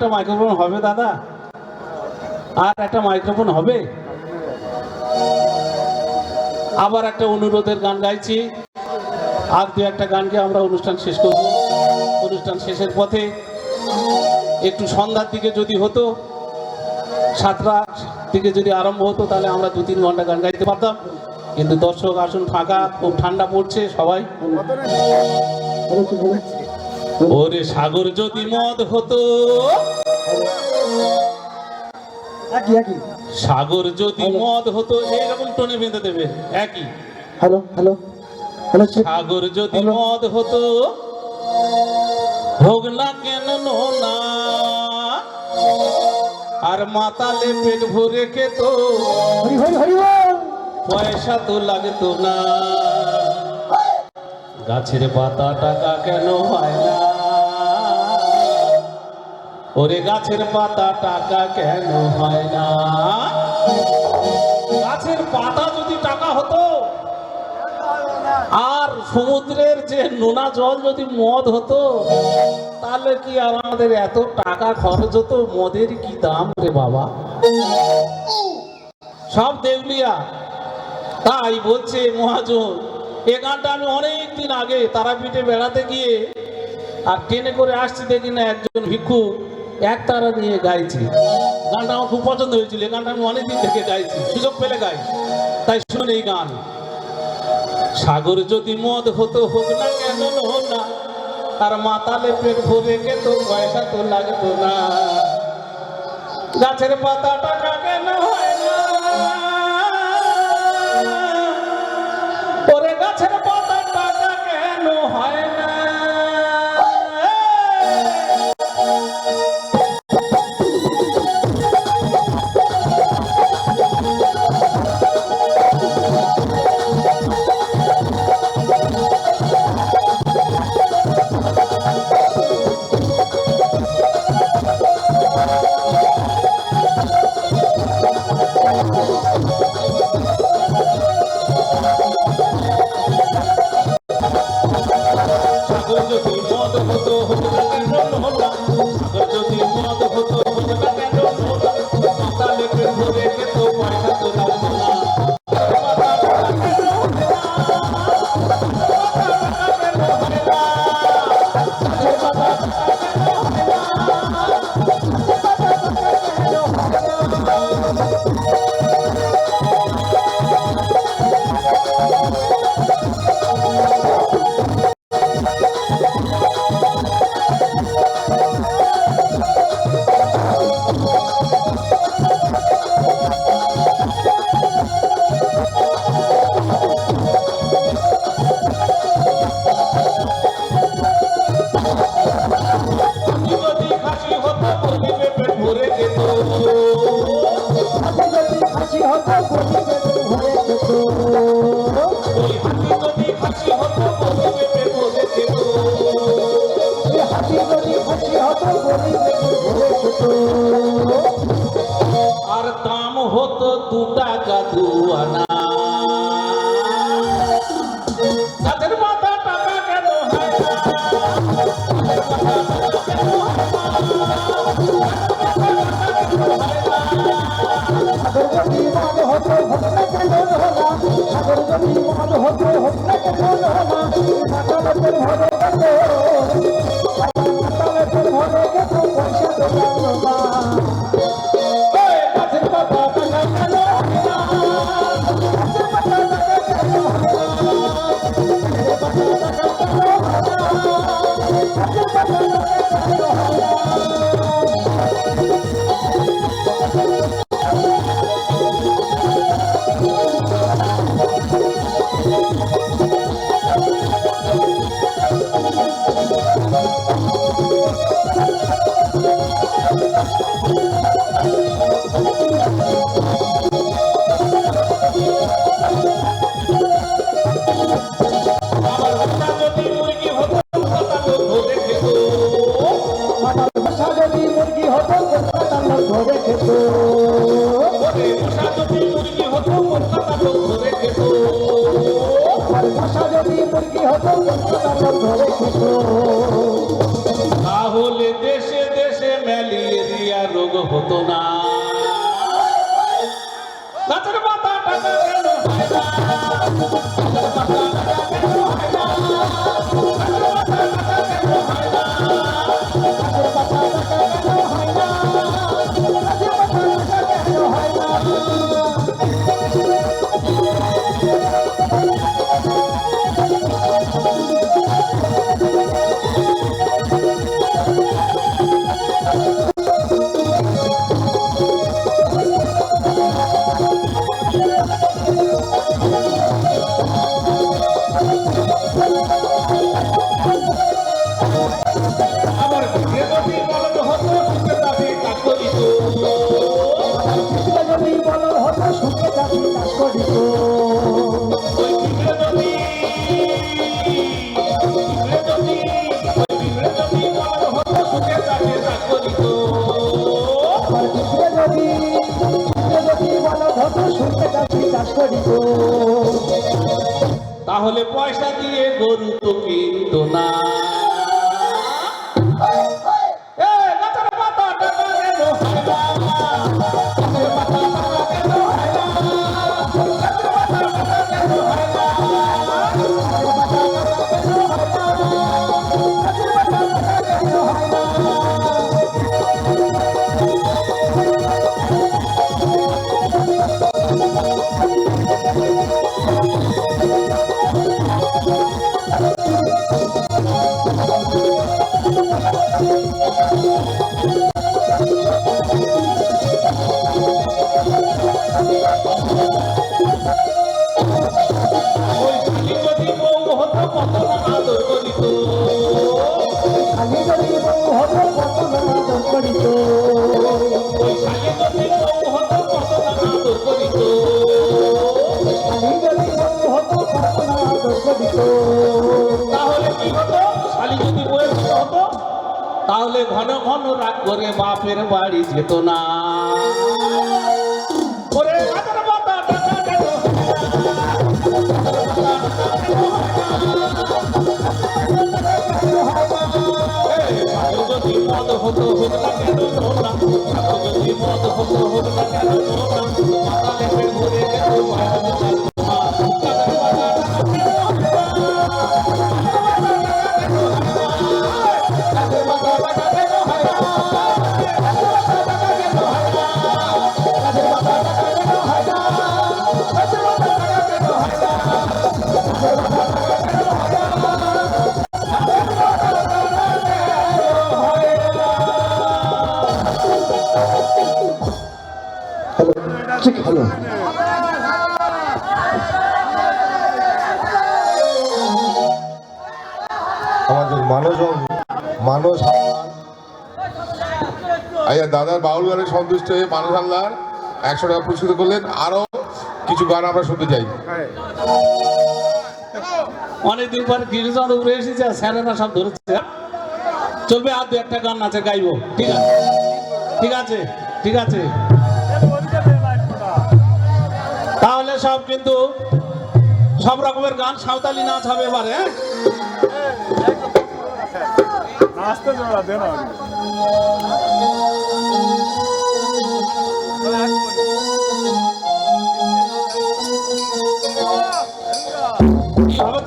একটা মাইক্রোফোন হবে, দাদা? আর একটা মাইক্রোফোন হবে? আবার একটা অনুরোধের গান গাইছি। আর দু একটা গানকে আমরা অনুষ্ঠান শেষ করব। অনুষ্ঠান শেষের পথে একটু সন্ধ্যার দিকে যদি হতো সাতটা থেকে যদি আরম্ভ হতো, তাহলে আমরা দু তিন ঘণ্টা গান গাইতে পারতাম। কিন্তু দর্শক আসুন, ফাঁকা, খুব ঠান্ডা পড়ছে সবাই। ওরে সাগর যদি মদ হতো সাগর যদি মদ হতো এইরকম টোনে বেঁধে দেবে একই। হ্যালো হ্যালো হ্যালো সাগর যদি মদ হতো হোক না কেন না আর মাতালে পেট ভরে খেত। পয়সা তো লাগতো না। গাছের পাতা টাকা কেন হয় না? ওরে গাছের পাতা টাকা কেন হয় না? গাছের পাতা যদি টাকা হতো, আর সমুদ্রের যে নোনা জল যদি মদ হতো, তাহলে কি আর আমাদের এত টাকা খরচ হতো? মদের কি দাম রে বাবা? সব দেউলিয়া তাই বলছে মহাজন, এ গানটা আমি অনেক দিন আগে তারাপীঠে বেড়াতে গিয়ে আর ট্রেনে করে আসছি দেখি না একজন ভিক্ষু এক তারা নিয়ে গাইছে। গানটা আমার খুব পছন্দ হয়েছিল। এই গানটা আমি অনেকদিন থেকে গাইছি। সুযোগ পেলে গাই। তাই শুনুন এই গান। সাগর যদি মদ হতো, হোক না কেন না আর মাতালে পেট ভরে খেত, পয়সা তো লাগতো না। গাছের পাতা টাকা কেন হয় না। গাছের পাতা টাকা কেন হয় মদ হতো হতো হোক না কেন তোমরা যদি মদ হতো হোক না কেন হ্যালো আমাদের মানুষ মানুষ আচ্ছা দাদার বাউল গানে সন্তুষ্ট হয়ে মানুষ হালদার একশো টাকা পুরস্কৃত করলেন। আরও কিছু গান আমরা শুনতে চাই। অনেকদিন পর গিরিজন উড়ে এসেছে, আর স্যারেরা সব ধরেছে। চলবে আর দু একটা গান আছে গাইবো। ঠিক আছে? ঠিক আছে? ঠিক আছে? সব কিন্তু সব রকমের গান সাঁওতালি নাচ হবে এবারে হ্যাঁ?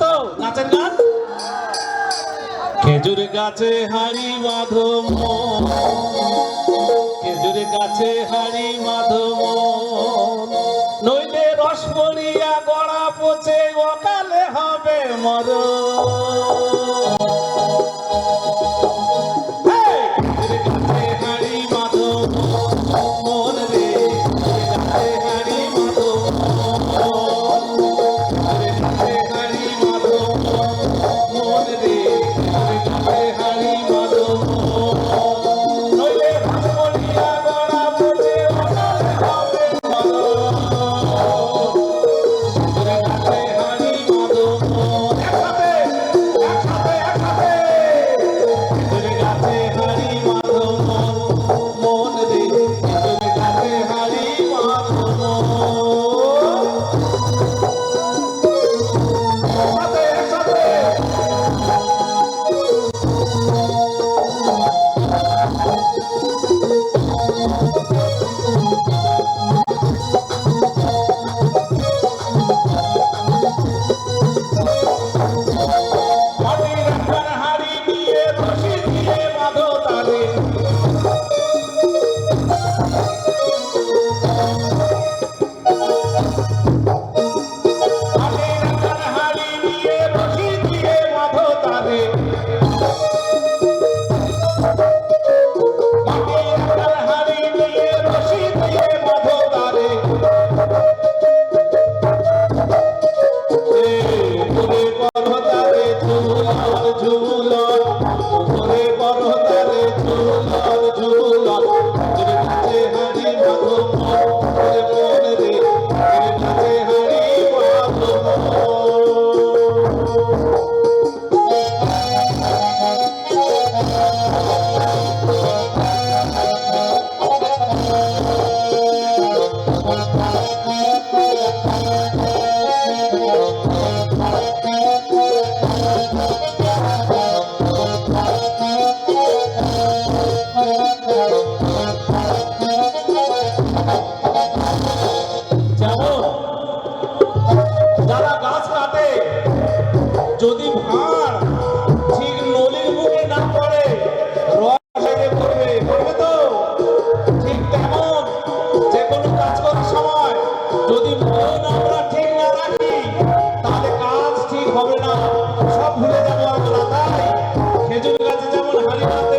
তো খেজুর গাছে হারি মাধব খেজুর গাছে হারি মাধব মরণ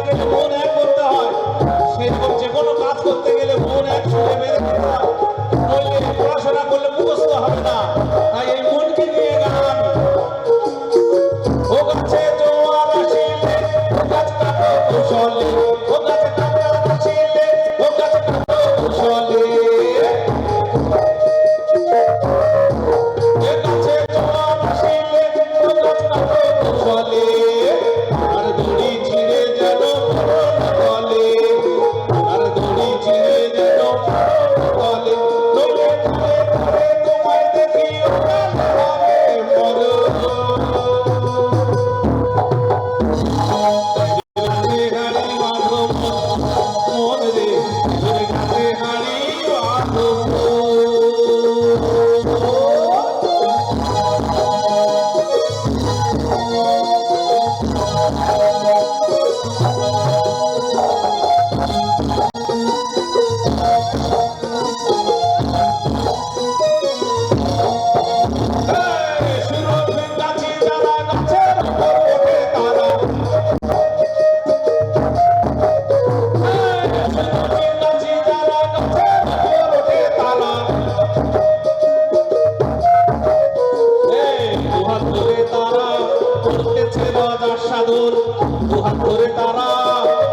Oh, রাজার সাধন দুহাত ধরে তারা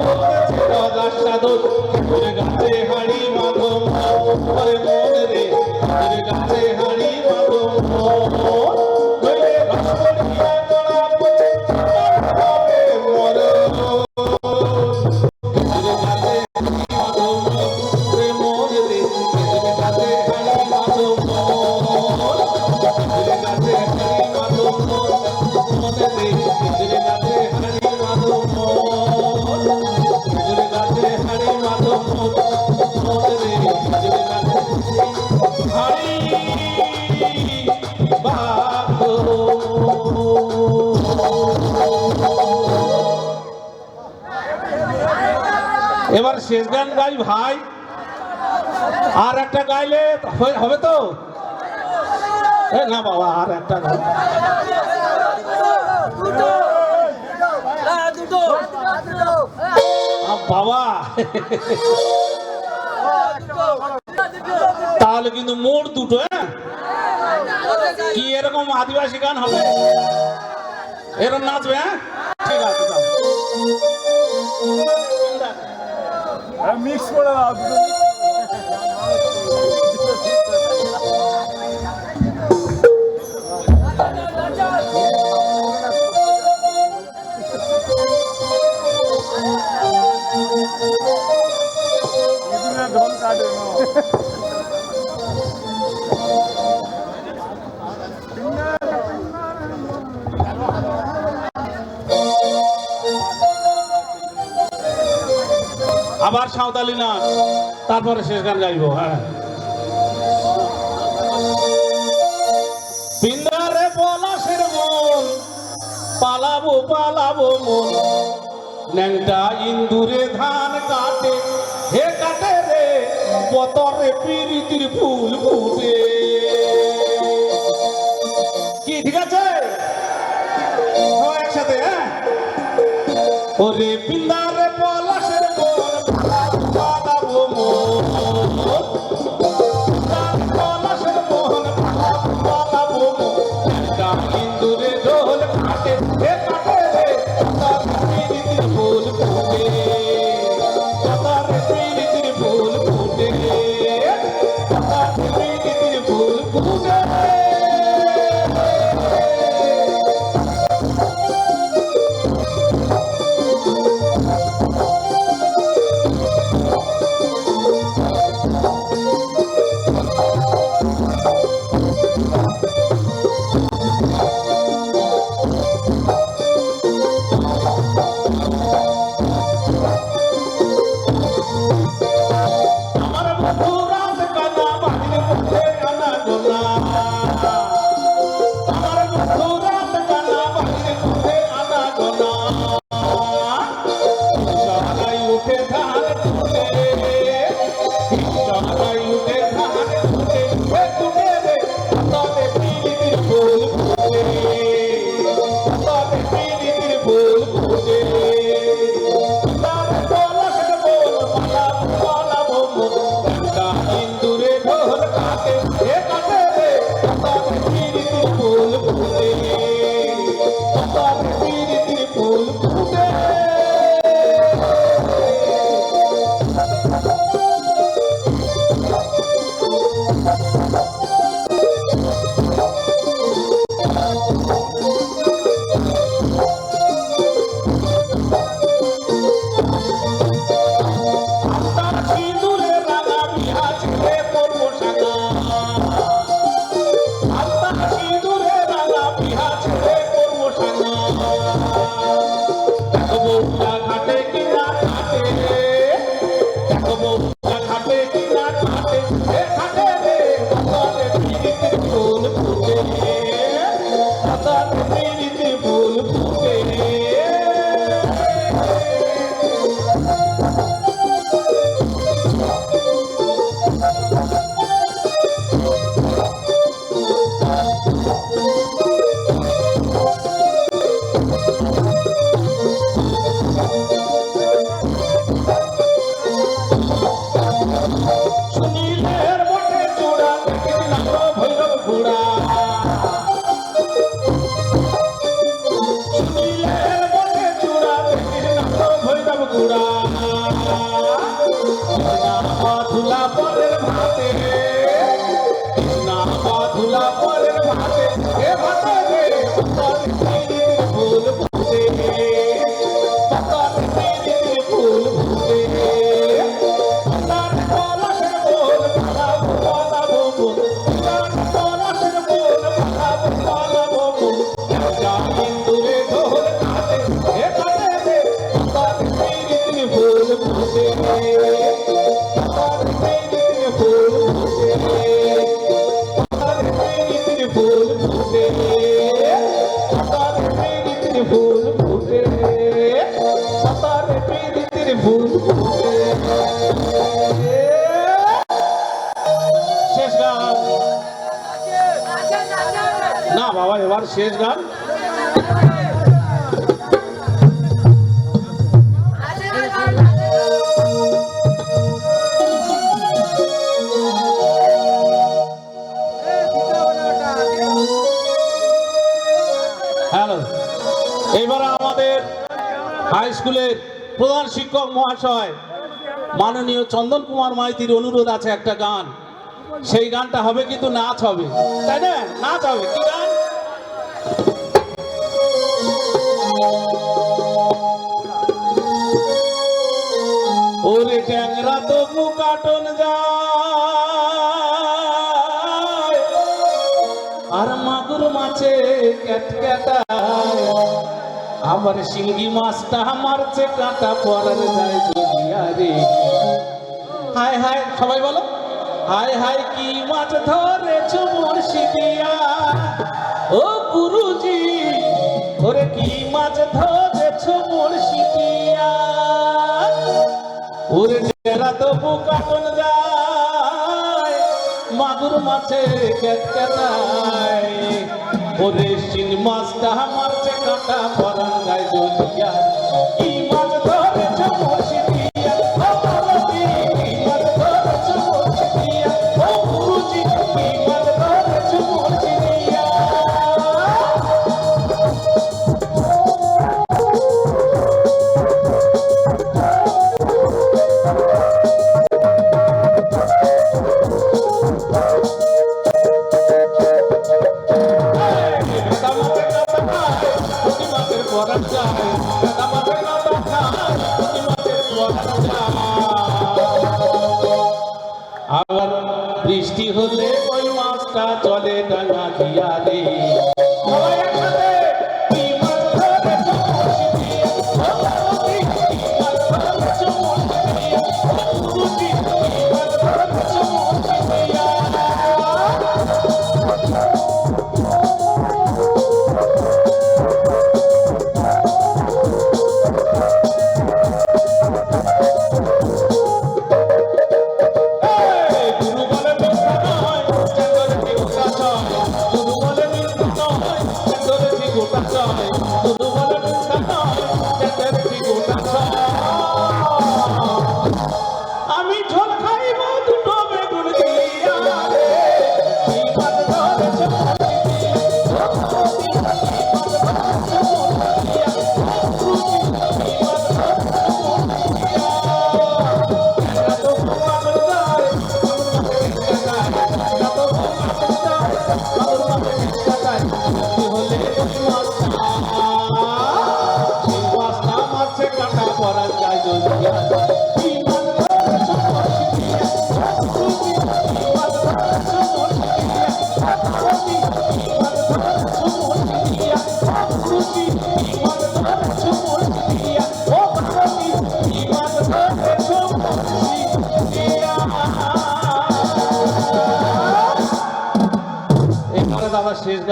বলতেছে রাজার সাধন গাছে হাড়ি মাধব এবার শেষ গান গাই ভাই। আর একটা গাইলে হবে তো? না বাবা, আর একটা গান। বাবা। তাহলে কিন্তু মোড় দুটো হ্যাঁ? কি এরকম আদিবাসী গান হবে? এরকম নাচবে হ্যাঁ? ঠিক আছে É mix. সাঁওতালি না, তারপরে শেষ গান গাইব হ্যাঁ। পিন্দারে পলাশের মন, পালাবো পালাবো মন। ন্যাংটা ইন্দুরে ধান কাটে, হে কাটে রে বতরে পিরিতির ফুল ফুটে। কি, ঠিক আছে? একসাথে হ্যাঁ? ওরে পিন্দারে Yeah. lá শেষ গান। না বাবা, এবার শেষ গান। হ্যালো। এইবার আমাদের হাই স্কুলের প্রধান শিক্ষক মহাশয় মাননীয় চন্দন কুমার মাইতির অনুরোধ আছে একটা গান। সেই গানটা হবে কিন্তু নাচ হবে। তাই না? নাচ হবে। কি গান? ওরে ট্যাংরা কাটন আর মাগুর মাছে ক্যাটক্যাটা আমার শিঙ্গি মাছটা চে কাঁটা পরার যায় রে। হায় হায়, সবাই বলো। হায় হায়, কি মাছ ধরেছ মুর্শিদিয়া? ও গুরুজি, ওরে কি মাছ ধরেছ মুর্শিদিয়া? ওরে জেরা তবু কাটন যায়, মাগুর মাছের কেটকেটায় ওরে শিং মাছটা মারছে নটা পরাঙ্গায় দুনিয়া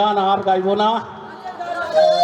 শেষ গান আর গাইবো না